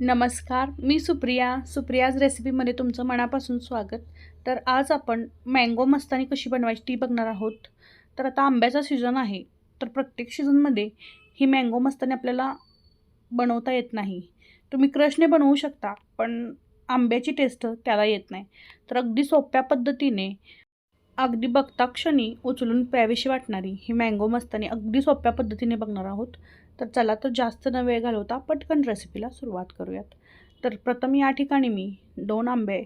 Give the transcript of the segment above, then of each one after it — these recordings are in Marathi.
नमस्कार मी सुप्रिया. सुप्रियाज रेसिपीमध्ये तुमचं मनापासून स्वागत. तर आज आपण मँगो मस्तानी कशी बनवायची ती बघणार आहोत. तर आता आंब्याचा सीझन आहे. तर प्रत्येक सीझनमध्ये ही मँगो मस्तानी आपल्याला बनवता येत नाही. तुम्ही क्रशने बनवू शकता पण आंब्याची टेस्ट त्याला येत नाही. तर अगदी सोप्या पद्धतीने अगदी बघता क्षणी उचलून प्यावीशी वाटणारी ही मँगो मस्तानी अगदी सोप्या पद्धतीने बघणार आहोत. तर चला तर जास्त न वेळ घालवता पटकन रेसिपीला सुरुवात करूयात. तर प्रथम या ठिकाणी मी दोन आंबे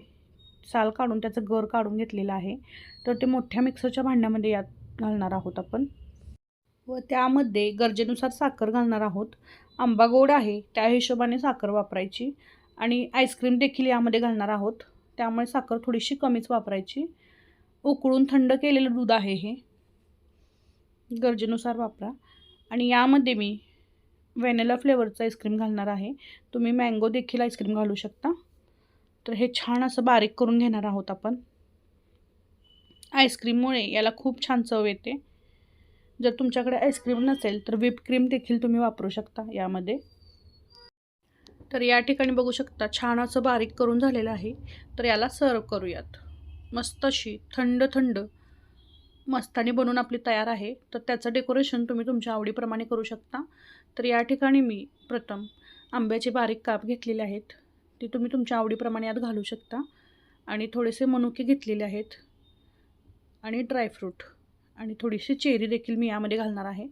साल काढून त्याचं गर काढून घेतलेलं आहे. तर ते मोठ्या मिक्सरच्या भांड्यामध्ये यात घालणार आहोत आपण. व त्यामध्ये गरजेनुसार साखर घालणार आहोत. आंबा गोड आहे त्या हिशोबाने साखर वापरायची. आणि आईस्क्रीम देखील यामध्ये घालणार आहोत. त्यामुळे साखर थोडीशी कमीच वापरायची. उकळून थंड केलेलं दूध आहे हे. गरजेनुसार वापरा. आणि यामध्ये मी व्हॅनिला फ्लेवरचं आईस्क्रीम घालणार आहे. तुम्ही मँगो देखील आईस्क्रीम घालू शकता. तर हे छान असं बारीक करून घेणार आहोत आपण. आईस्क्रीममुळे याला खूप छान चव येते. जर तुमच्याकडे आईस्क्रीम नसेल तर व्हिप क्रीम देखील तुम्ही वापरू शकता यामध्ये. तर या ठिकाणी बघू शकता छान असं बारीक करून झालेलं आहे. तर याला सर्व करूयात. मस्त अशी थंड थंड. मस्तानी बनवून आपली तयार आहे. तर त्याचं डेकोरेशन तुम्ही तुमच्या आवडीप्रमाणे करू शकता. तर या ठिकाणी मी प्रथम आंब्याचे बारीक काप घेतलेले आहेत. ते तुम्ही तुमच्या आवडीप्रमाणे यात घालू शकता. आणि थोडेसे मनुके घेतलेले आहेत. आणि ड्रायफ्रूट आणि थोडीशी चेरी देखील मी यामध्ये घालणार आहे.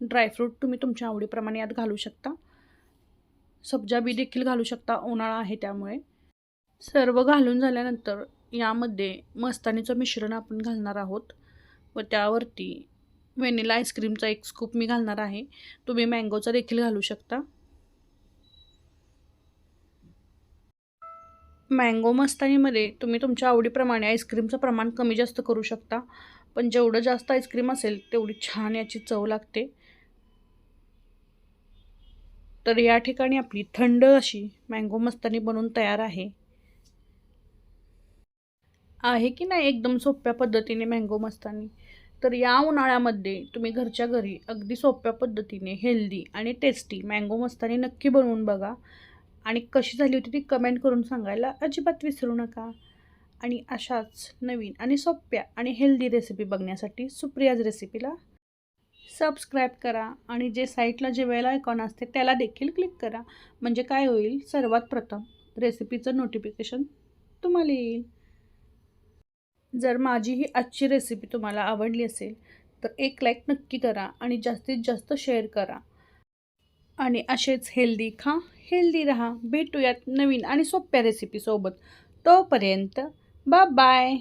ड्रायफ्रूट तुम्ही तुमच्या आवडीप्रमाणे यात घालू शकता. सब्जा बी देखील घालू शकता. उन्हाळा आहे त्यामुळे. सर्व घालून झाल्यानंतर यामध्ये मस्तानीचं मिश्रण आपण घालणार आहोत व त्यावरती व्हॅनिला आईस्क्रीमचा एक स्कूप मी घालणार आहे. तुम्ही मँगोचा देखील घालू शकता. मँगो मस्तानीमध्ये तुम्ही तुमच्या आवडीप्रमाणे आईस्क्रीमचं प्रमाण कमी जास्त करू शकता. पण जेवढं जास्त आईस्क्रीम असेल तेवढी छान याची चव लागते. तर या ठिकाणी आपली थंड अशी मँगो मस्तानी बनवून तयार आहे. आहे की नाही एकदम सोप्या पद्धतीने मँगो मस्तानी. तर या उन्हाळ्यामध्ये तुम्ही घरच्या घरी अगदी सोप्या पद्धतीने हेल्दी आणि टेस्टी मँगो मस्तानी नक्की बनवून बघा. आणि कशी झाली होती ती कमेंट करून सांगायला अजिबात विसरू नका. आणि अशाच नवीन आणि सोप्या आणि हेल्दी रेसिपी बघण्यासाठी सुप्रियाज रेसिपीला सबस्क्राईब करा. आणि जे साईटला जे वेळेला आयकॉन असते त्याला देखील क्लिक करा. म्हणजे काय होईल? सर्वात प्रथम रेसिपीचं नोटिफिकेशन तुम्हाला येईल. जर माझी ही आजची रेसिपी तुम्हाला आवडली असेल तर एक लाईक नक्की करा आणि जास्तीत जास्त शेअर करा. आणि असेच हेल्दी खा हेल्दी राहा. भेटूयात नवीन आणि सोप्या रेसिपीसोबत तोपर्यंत बा बाय